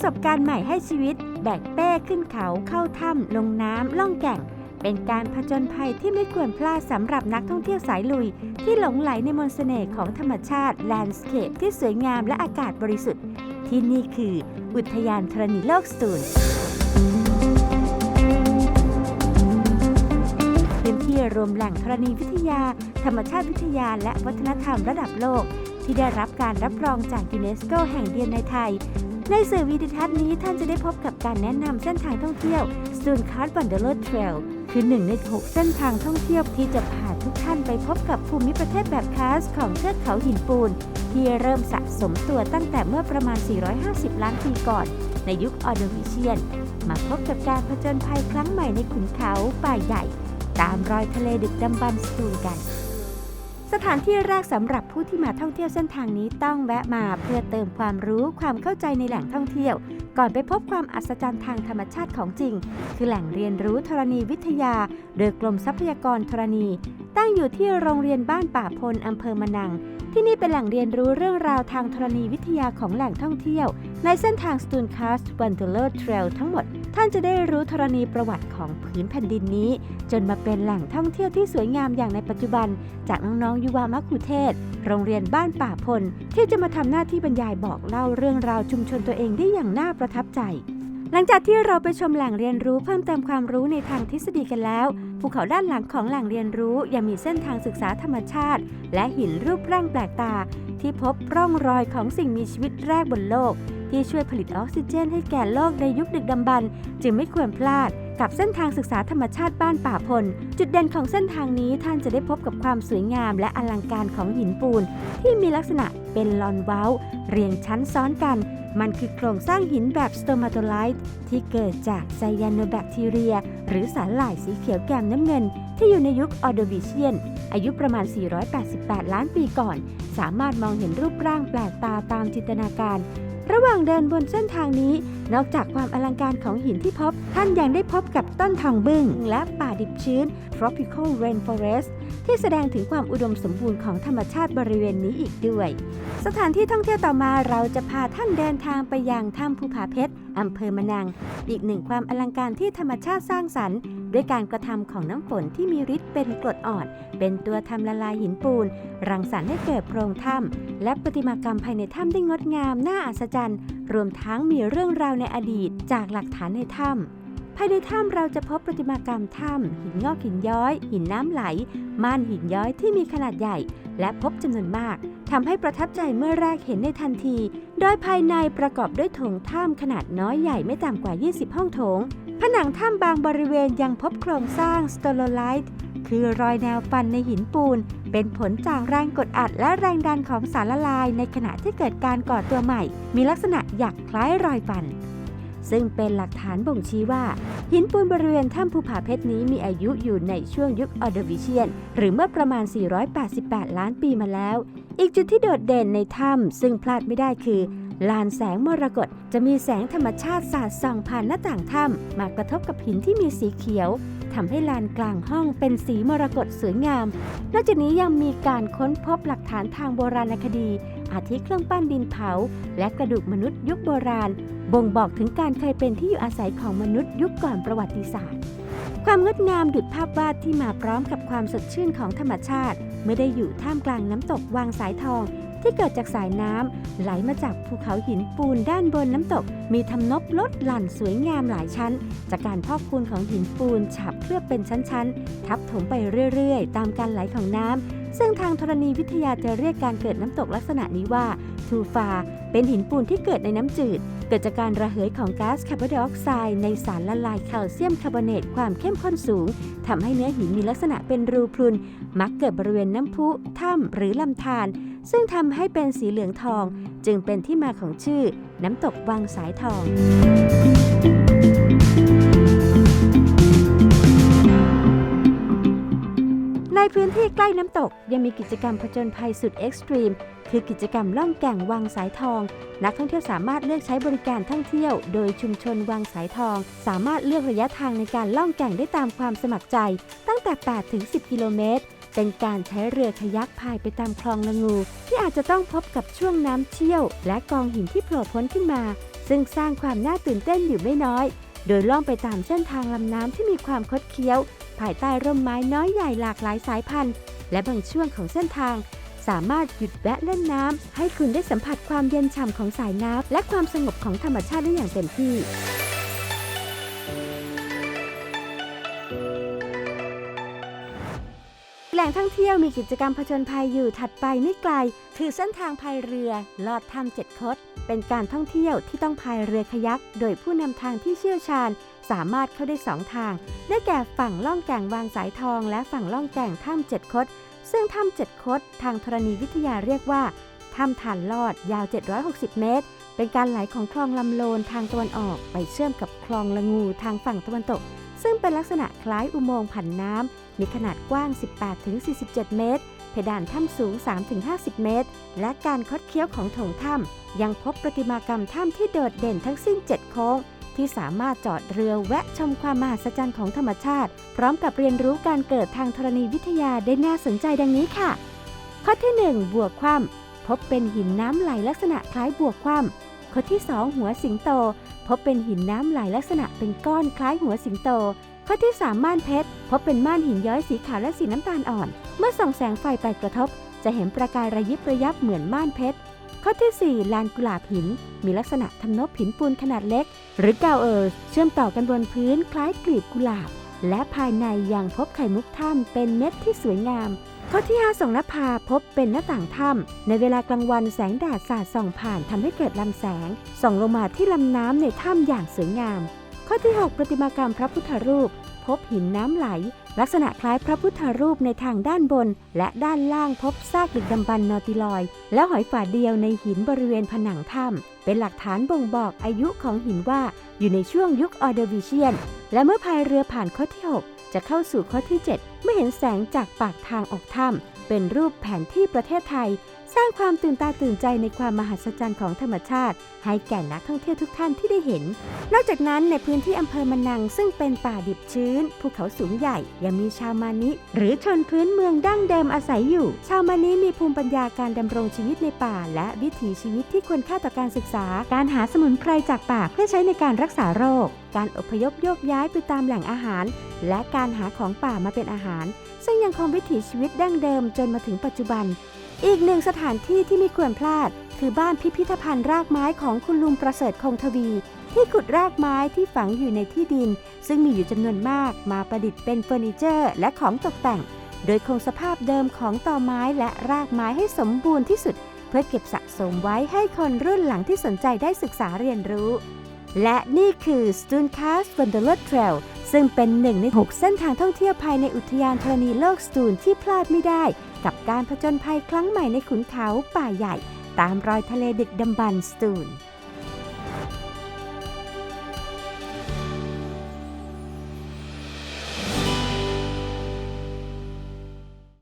ประสบการณ์ใหม่ให้ชีวิต แบกเป้ขึ้นเขาเข้าถ้ำลงน้ำล่องแก่ง เป็นการผจญภัยที่ไม่ควรพลาดสำหรับนักท่องเที่ยวสายลุย ที่หลงไหลในมนต์เสน่ห์ของธรรมชาติแลนด์สเคปที่สวยงามและอากาศบริสุทธิ์ ที่นี่คือ อุทยานธรณีโลกสตูลพื้นที่รวมแหล่งธรณีวิทยา ธรรมชาติวิทยา และวัฒนธรรมระดับโลกที่ได้รับการรับรองจากยูเนสโกแห่งเดียวในไทย ในสื่อวิดิทัศน์นี้ท่านจะได้พบกับการแนะนำเส้นทางท่องเที่ยว s t o n e c a r t Wanderer Trail คือหนึ่งใน 6 เส้นทางท่องเที่ยวที่จะพาทุกท่านไปพบกับภูมิประเทศแบบคาสของเทือกเขาหินปูน ที่เริ่มสะสมตัวตั้งแต่เมื่อประมาณ 450 ล้านปีก่อน ในยุคออโดวิเชียน มาพบกับการผจญภัยครั้งใหม่ในขุนเขาป่าใหญ่ ตามรอยทะเลดึกดำบรรพ์สตูลกัน สถานที่แรกสำหรับผู้ที่มาท่องเที่ยวเส้นทางนี้ต้องแวะมาเพื่อเติมความรู้ความเข้าใจในแหล่งท่องเที่ยว ก่อนไปพบความอัศจรรย์ทางธรรมชาติของจริง คือแหล่งเรียนรู้ธรณีวิทยา โดยกรมทรัพยากรธรณี ตั้งอยู่ที่โรงเรียนบ้านป่าพลอำเภอมะนัง ที่นี่เป็นแหล่งเรียนรู้เรื่องราวทางธรณีวิทยาของแหล่งท่องเที่ยว ในเส้นทาง s t o n e c a s t w a n d e r e r Trail ทั้งหมด ท่านจะได้รู้ธรณีประวัติของผืนแผ่นดินนี้ จนมาเป็นแหล่งท่องเที่ยวที่สวยงามอย่างในปัจจุบัน จากน้องๆยุวามัคุเทศ โรงเรียนบ้านป่าพล ที่จะมาทำหน้าที่บรรยายบอกเล่าเรื่องราวชุมชนตัวเองได้อย่างน่าประทับใจ หลังจากที่เราไปชมแหล่งเรียนรู้เพิ่มเติมความรู้ในทางทฤษฎีกันแล้ว ภูเขาด้านหลังของแหล่งเรียนรู้ยังมีเส้นทางศึกษาธรรมชาติ และหินรูปร่างแปลกตา ที่พบร่องรอยของสิ่งมีชีวิตแรกบนโลก ที่ช่วยผลิตออกซิเจนให้แก่โลกในยุคดึกดำบรรพ์จึงไม่ควรพลาด กับเส้นทางศึกษาธรรมชาติบ้านป่าพล จุดเด่นของเส้นทางนี้ท่านจะได้พบกับความสวยงามและอลังการของหินปูน ที่มีลักษณะเป็นลอนเว้า เรียงชั้นซ้อนกัน มันคือโครงสร้างหินแบบสโตมาโตไลต์ที่เกิดจากไซยาโนแบคทีเรีย หรือสารหล่ายสีเขียวแกมน้ำเงิน ที่อยู่ในยุคออโดวิเชียน อายุประมาณ 488 ล้านปีก่อน สามารถมองเห็นรูปร่างแปลกตาตามจินตนาการ ระหว่างเดินบนเส้นทางนี้ นอกจากความอลังการของหินที่พบ ท่านยังได้พบกับต้นทองบึ้งและป่าดิบชื้น tropical rainforest ที่แสดงถึงความอุดมสมบูรณ์ของธรรมชาติบริเวณนี้อีกด้วย สถานที่ท่องเที่ยวต่อมาเราจะพาท่านเดินทางไปยังถ้ำภูผาเพชรอำเภอมะนัง อีกหนึ่งความอลังการที่ธรรมชาติสร้างสรรค์ ด้วยการกระทำของน้ำฝนที่มีฤทธิ์เป็นกรดอ่อน เป็นตัวทำละลายหินปูน รังสรรค์ให้เกิดโพรงถ้ำและประติมากรรมภายในถ้ำได้งดงามน่าอัศจรรย์ รวมทั้งมีเรื่องราวในอดีตจากหลักฐานในถ้ำภายในถ้ำเราจะพบประติมากรรมถ้ำหินงอกหินย้อย หินน้ำไหลม่านหินย้อยที่มีขนาดใหญ่ และพบจำนวนมากทำให้ประทับใจเมื่อแรกเห็นในทันที โดยภายในประกอบด้วยโถงถ้ำขนาดน้อยใหญ่ไม่ต่ำกว่า 20 ห้องโถง ผนังถ้ำบางบริเวณยังพบโครงสร้างสโตโลไลต์คือรอยแนวฟันในหินปูน เป็นผลจากแรงกดอัดและแรงดันของสารละลายในขณะที่เกิดการก่อตัวใหม่ มีลักษณะอยากคล้ายรอยฟัน ซึ่งเป็นหลักฐานบ่งชี้ว่า หินปูนบริเวณถ้ำภูผาเพชรนี้มีอายุอยู่ในช่วงยุคออโดวิเชียน หรือเมื่อประมาณ 488 ล้านปีมาแล้ว อีกจุดที่โดดเด่นในถ้ำซึ่งพลาดไม่ได้คือลานแสงมรกตจะมีแสงธรรมชาติสาดส่องผ่านหน้าต่างถ้ำมากระทบกับหินที่มีสีเขียว ทำให้ลานกลางห้องเป็นสีมรกตสวยงาม นอกจากนี้ยังมีการค้นพบหลักฐานทางโบราณคดี อาทิเครื่องปั้นดินเผา และกระดูกมนุษย์ยุคโบราณ บ่งบอกถึงการเคยเป็นที่อยู่อาศัยของมนุษย์ยุคก่อนประวัติศาสตร์ความงดงามดุจภาพวาดที่มาพร้อมกับความสดชื่นของธรรมชาติ เมื่อได้อยู่ท่ามกลางน้ำตกวางสายทอง ที่เกิดจากสายน้ำไหลมาจากภูเขาหินปูนด้านบนน้ำตก มีทำนบลดหลั่นสวยงามหลายชั้น จากการพอกพูนของหินปูนฉับเคลือบเป็นชั้นๆ ทับถมไปเรื่อยๆ ตามการไหลของน้ำซึ่งทางธรณีวิทยาจะเรียกการเกิดน้ำตกลักษณะนี้ว่าทูฟา เป็นหินปูนที่เกิดในน้ำจืด เกิดจากการระเหยของก๊าซคาร์บอนไดออกไซด์ในสารละลายแคลเซียมคาร์บอเนตความเข้มข้นสูงทำให้เนื้อหินมีลักษณะเป็นรูพรุน มักเกิดบริเวณน้ำพุถ้ำหรือลำธารซึ่งทำให้เป็นสีเหลืองทอง จึงเป็นที่มาของชื่อ น้ำตกวังสายทอง ในพื้นที่ใกล้น้ำตกยังมีกิจกรรมผจญภัยสุดเอ็กซ์ตรีม คือกิจกรรมล่องแก่งวังสายทอง นักท่องเที่ยวสามารถเลือกใช้บริการท่องเที่ยว โดยชุมชนวังสายทอง สามารถเลือกระยะทางในการล่องแก่งได้ตามความสมัครใจ ตั้งแต่ 8 ถึง 10 กิโลเมตร เป็นการใช้เรือคายักพายไปตามคลองละงู ที่อาจจะต้องพบกับช่วงน้ำเชี่ยว และกองหินที่โผล่พ้นขึ้นมา ซึ่งสร้างความน่าตื่นเต้นอยู่ไม่น้อย โดยล่องไปตามเส้นทางลำน้ำที่มีความคดเคี้ยว ภายใต้ร่มไม้น้อยใหญ่หลากหลายสายพันธุ์ และบางช่วงของเส้นทาง สามารถหยุดแวะเล่นน้ำ ให้คุณได้สัมผัสความเย็นฉ่ำของสายน้ำและความสงบของธรรมชาติได้อย่างเต็มที่ หล่งท่องเที่ยวมีกิจกรรมผจญภัยอยู่ถัดไปไม่ไกล คือเส้นทางพายเรือลอดถ้ำเจ็ดคด เป็นการท่องเที่ยวที่ต้องพายเรือคยัก โดยผู้นำทางที่เชี่ยวชาญ สามารถเข้าได้สองทาง ได้แก่ฝั่งล่องแก่งวางสายทอง และฝั่งล่องแก่งถ้ำเจ็ดคด ซึ่งถ้ำเจ็ดคด ทางธรณีวิทยาเรียกว่าถ้ำฐานลอดยาว 760 เมตร เป็นการไหลของคลองลำโลนทางตะวันออก ไปเชื่อมกับคลองละงูทางฝั่งตะวันตก ซึ่งเป็นลักษณะคล้ายอุโมงค์ผันน้ำ มีขนาดกว้าง 18-47 เมตร เพดานถ้ำสูง 3-50 เมตร และการคดเคี้ยวของโถงถ้ำยังพบประติมากรรมถ้ำที่โดดเด่นทั้งสิ้น 7 โค้ง ที่สามารถจอดเรือแวะชมความมหัศจรรย์ของธรรมชาติ พร้อมกับเรียนรู้การเกิดทางธรณีวิทยาได้น่าสนใจดังนี้ค่ะ ข้อที่ 1 บัวคว่ำพบเป็นหินน้ำไหลลักษณะคล้ายบัวคว่ำข้อที่ 2 หัวสิงโต พบเป็นหินน้ำไหลลักษณะเป็นก้อนคล้ายหัวสิงโต ข้อที่3ม่านเพชร พบเป็นม่านหินย้อยสีขาวและสีน้ำตาลอ่อน เมื่อส่องแสงไฟไปกระทบ จะเห็นประกายระยิบระยับเหมือนม่านเพชร ข้อที่ 4 ลานกุหลาบหิน มีลักษณะทำนบหินปูนขนาดเล็ก หรือกาวเอิร์เชื่อมต่อกันบนพื้นคล้ายกลีบกุหลาบ และภายในยังพบไข่มุกถ้ำเป็นเม็ดที่สวยงาม ข้อที่5ส่องนภาพบเป็นหน้าต่างถ้ำในเวลากลางวันแสงแดดสาดส่องผ่านทำให้เกิดลำแสง ส่องลงมาที่ลำน้ำในถ้ำอย่างสวยงาม ข้อที่ 6 ประติมากรรมพระพุทธรูป พบหินน้ำไหล ลักษณะคล้ายพระพุทธรูปในทางด้านบน และด้านล่างพบซากดึกดำบรรนอติลอย และหอยฝาเดียวในหินบริเวณผนังถ้ำเป็นหลักฐานบ่งบอกอายุของหินว่าอยู่ในช่วงยุคออเดวิเชียน และเมื่อพายเรือผ่านข้อที่ 6 จะเข้าสู่ข้อที่ 7 เมื่อเห็นแสงจากปากทางออกถ้ำเป็นรูปแผนที่ประเทศไทย สร้างความตื่นตาตื่นใจในความมหัศจรรย์ของธรรมชาติ ให้แก่นักท่องเที่ยวทุกท่านที่ได้เห็น นอกจากนั้นในพื้นที่อำเภอมะนัง ซึ่งเป็นป่าดิบชื้น ภูเขาสูงใหญ่ ยังมีชาวมานิ หรือชนพื้นเมืองดั้งเดิมอาศัยอยู่ ชาวมานิมีภูมิปัญญาการดำรงชีวิตในป่า และวิถีชีวิตที่ควรค่าต่อการศึกษา การหาสมุนไพรจากป่าเพื่อใช้ในการรักษาโรค การอพยพโยกย้ายไปตามแหล่งอาหาร และการหาของป่ามาเป็นอาหาร ซึ่งยังคงวิถีชีวิตดั้งเดิมจนมาถึงปัจจุบัน อีกหนึ่งสถานที่ที่ไม่ควรพลาด คือบ้านพิพิธภัณฑ์รากไม้ของคุณลุงประเสริฐคงทวี ที่ขุดรากไม้ที่ฝังอยู่ในที่ดิน ซึ่งมีอยู่จำนวนมากมาประดิษฐ์เป็นเฟอร์นิเจอร์และของตกแต่ง โดยคงสภาพเดิมของต่อไม้และรากไม้ให้สมบูรณ์ที่สุด เพื่อเก็บสะสมไว้ให้คนรุ่นหลังที่สนใจได้ศึกษาเรียนรู้ และนี่คือ s t u n c a s t Wanderer Trail ซึ่งเป็นหนึ่งใน 6 เส้นทางท่องเที่ยวภายในอุทยานธรณีโลกสตูนที่พลาดไม่ได้ กับการผจญภัยครั้งใหม่ในขุนเขาป่าใหญ่ ตามรอยทะเลดึกดำบรรสตูน